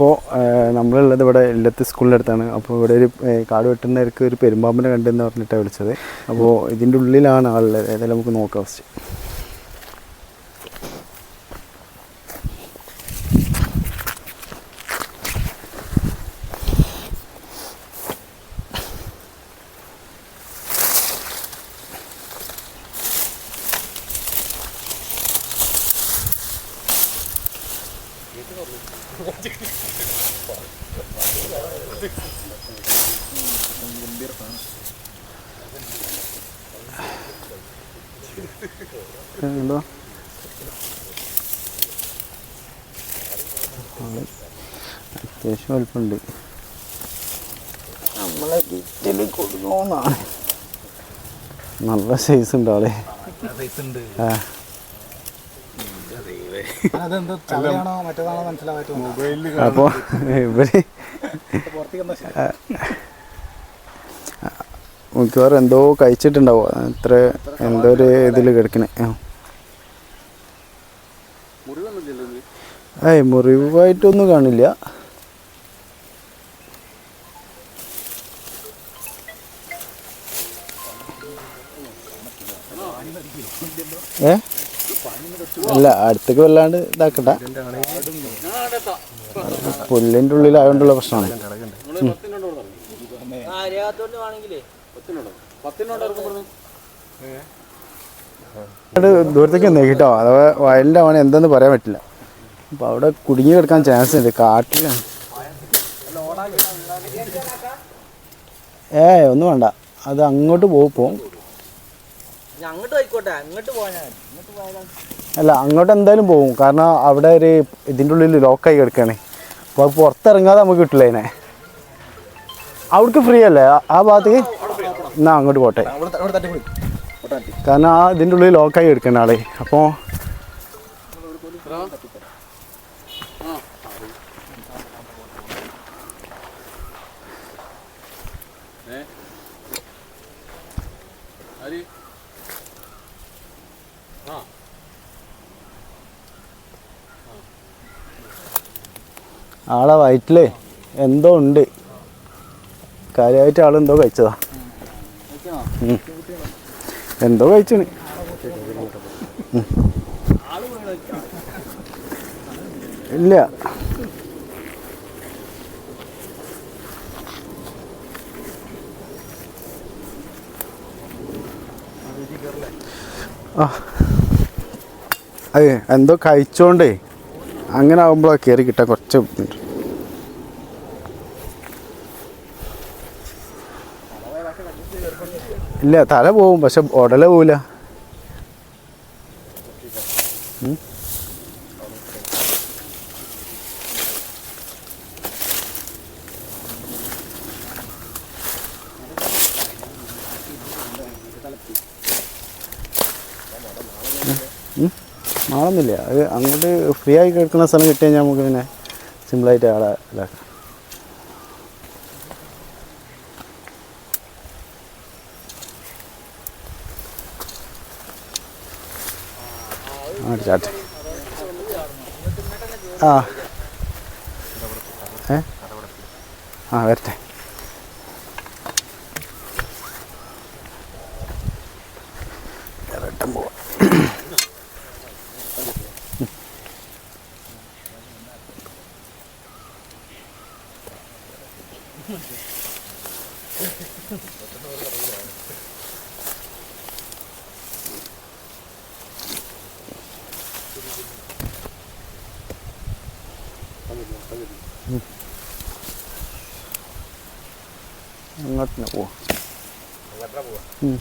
അപ്പോൾ നമ്മളുള്ളത് ഇവിടെ ഇല്ലത്ത് സ്കൂളിന്റെ അടുത്താണ് അപ്പോൾ ഇവിടെ ഒരു കാട് വെട്ടുന്നവർക്ക് ഒരു പെരുമ്പാമ്പിനെ കണ്ടെന്ന് പറഞ്ഞിട്ടാണ് വിളിച്ചത്. അപ്പോൾ ഇതിന്റെ ഉള്ളിലാണ് ആളുള്ളത്. ഏതായാലും നമുക്ക് നോക്കാം ഫസ്റ്റ് ഉണ്ടോ ആൾ അത്യാവശ്യം വലുപ്പമുണ്ട്. നമ്മളെ കിറ്റിൽ കൊടുക്കണമെന്നാണ് നല്ല സൈസ് ഉണ്ട് ആളെ. ആ ചവയാണോ മറ്റേതാണോ മനസ്സിലാവാത്ത അപ്പോൾ ഇവർ മിക്കവാറും എന്തോ കഴിച്ചിട്ടുണ്ടാവും? അത്ര എന്തോ ഒരു ഇതിൽ കിടക്കണേ. ആ. ഏയ് മുറിവായിട്ടൊന്നും കാണില്ല. ഏ? അല്ല അടുത്തേക്ക് വല്ലാണ്ട് ഇതാക്കണ്ട. പുല്ലിന്റെ ഉള്ളിലായോണ്ടുള്ള പ്രശ്നമാണ് അവിടെ ദൂരത്തേക്ക് വന്നേ കേട്ടോ. അഥവാ വയലിന്റെ ആണ് എന്തെന്ന് പറയാൻ പറ്റില്ല. അപ്പോൾ അവിടെ കുടുങ്ങി കിടക്കാൻ ചാൻസ് ഉണ്ട്. കാട്ടിലാണ്. ഏ ഒന്നും വേണ്ട. അത് അങ്ങോട്ട് പോകും അങ്ങോട്ട് പോയിക്കോട്ടെ. അങ്ങോട്ട് പോയാൽ അങ്ങോട്ട് പോയാൽ അല്ല അങ്ങോട്ട് എന്തായാലും പോകും കാരണം അവിടെ ഒരു ഇതിന്റെ ഉള്ളിൽ ലോക്കായി കിടക്കുകയാണ് അപ്പോൾ അത് പുറത്തിറങ്ങാതെ നമുക്ക് കിട്ടില്ല അതിനെ. അവിടേക്ക് ഫ്രീ അല്ലേ? ആ- ഭാഗത്തേക്ക്? എന്നാ അങ്ങോട്ട് പോട്ടെ. കാരണം ആ ഇതിന്റെ ഉള്ളിൽ ലോക്കായി എടുക്കണ ആളെ. അപ്പോൾ ആളെ വയറ്റിലേ എന്തോ ഉണ്ട്. കാര്യമായിട്ട് ആളെന്തോ കഴിച്ചതാ. എന്തോ കഴിച്ചണ്. ഇല്ല. അതെ എന്തോ കഴിച്ചോണ്ടേ അങ്ങനെ ആകുമ്പോഴാണ് കയറി കിട്ടാൻ കുറച്ച് ഇല്ല തല പോവും പക്ഷെ ഉടല പോവില്ല. മാറുന്നില്ല അത് അങ്ങോട്ട് ഫ്രീ ആയി കിടക്കുന്ന സ്ഥലം കിട്ടിയാൽ നമുക്ക് പിന്നെ സിമ്പിളായിട്ട് ആളെ ഇതാക്കാം. ചാട്ടെ ആ. ഏ? ആ വരട്ടെ. വരട്ടെ പോവാം. അങ്ങോട്ട് തന്നെ പോവാം Hmm.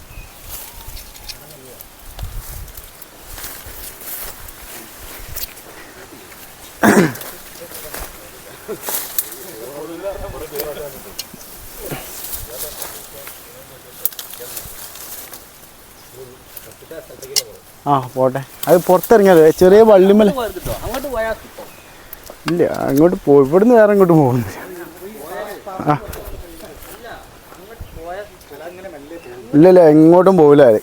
ആ പോട്ടെ അത് പുറത്തിറങ്ങിയത് ചെറിയ വള്ളിമല അങ്ങോട്ട് പോയാൽ ഇല്ല അങ്ങോട്ട് പോ ഇവിടുന്ന് വേറെ അങ്ങോട്ട് പോകുന്നില്ല ആ. ഇല്ല ഇല്ല എങ്ങോട്ടും പോവില്ല അത്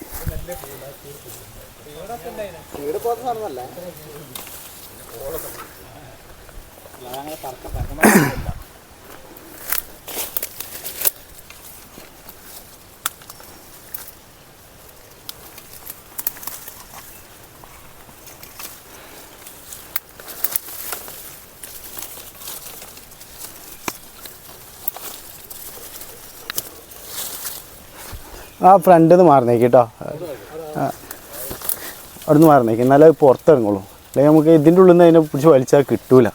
ആ ഫ്രണ്ടിൽ നിന്ന് മാറുന്നേക്ക് കേട്ടോ അവിടെ നിന്ന് മാറുന്നേക്ക് എന്നാലേ പുറത്തിറങ്ങുള്ളൂ. അല്ലെങ്കിൽ നമുക്ക് ഇതിന്റെ ഉള്ളിൽ നിന്ന് അതിനെ പിടിച്ച് വലിച്ചാൽ കിട്ടൂല.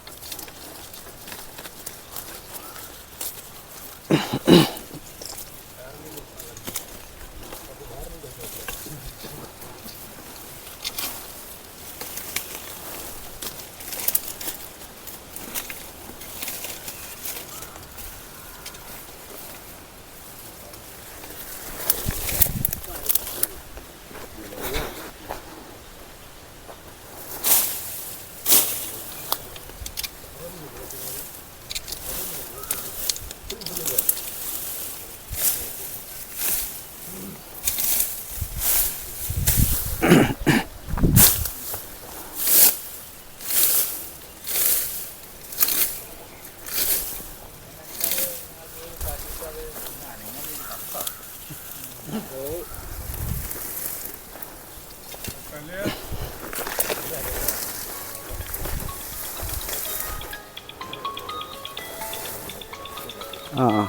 ആ ആ.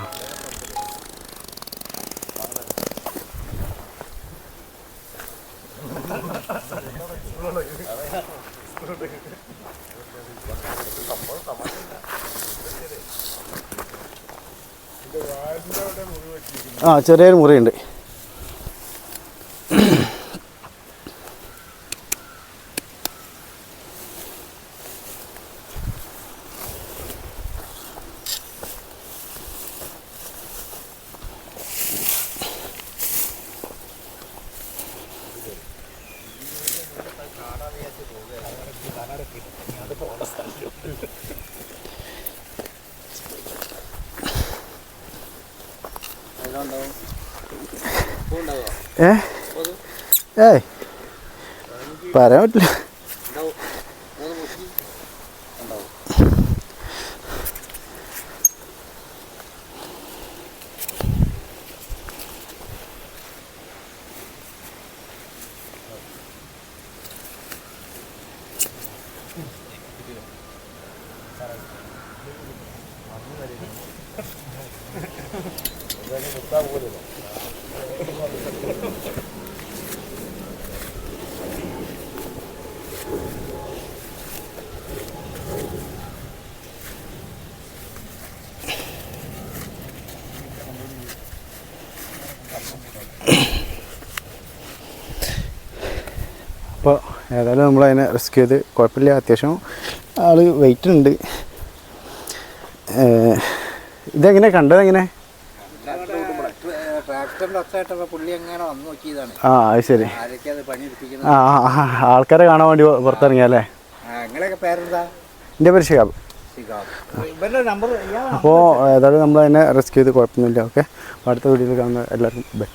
ചെറിയൊരു മുറിയുണ്ട് ഏ? ഏയ്. പറയാൻ പറ്റില്ല. അപ്പോൾ ഏതായാലും നമ്മൾ അതിനെ റിസ്ക് ചെയ്ത് കുഴപ്പമില്ല അത്യാവശ്യം ആൾ വെയിറ്റ് ഉണ്ട്. ഇതെങ്ങനെ കണ്ടതെങ്ങനെ ട്രാക്ടറിന്റെ ഒച്ചയായിട്ടപ്പോ പുള്ളി എങ്ങനെ വന്നു നോക്കിയതാണ്. ആ അത് ശരി പണിയെടുപ്പിക്കുന്നത്? ആ ആ, ആ, ആൾക്കാരെ കാണാൻ വേണ്ടി പുറത്തിറങ്ങിയല്ലേ നിങ്ങളെയൊക്കെ പേരെന്താ? എന്റെ പേര് ഷിഹാബ് ശിഖാബ് ഇവരുടെ നമ്പർ അപ്പോൾ ഏതായാലും നമ്മൾ അതിനെ റെസ്ക്യൂ ചെയ്ത് കുഴപ്പമൊന്നുമില്ല ഓക്കെ? അടുത്ത വീഡിയോയിൽ കാണുന്ന എല്ലാവർക്കും ബൈ.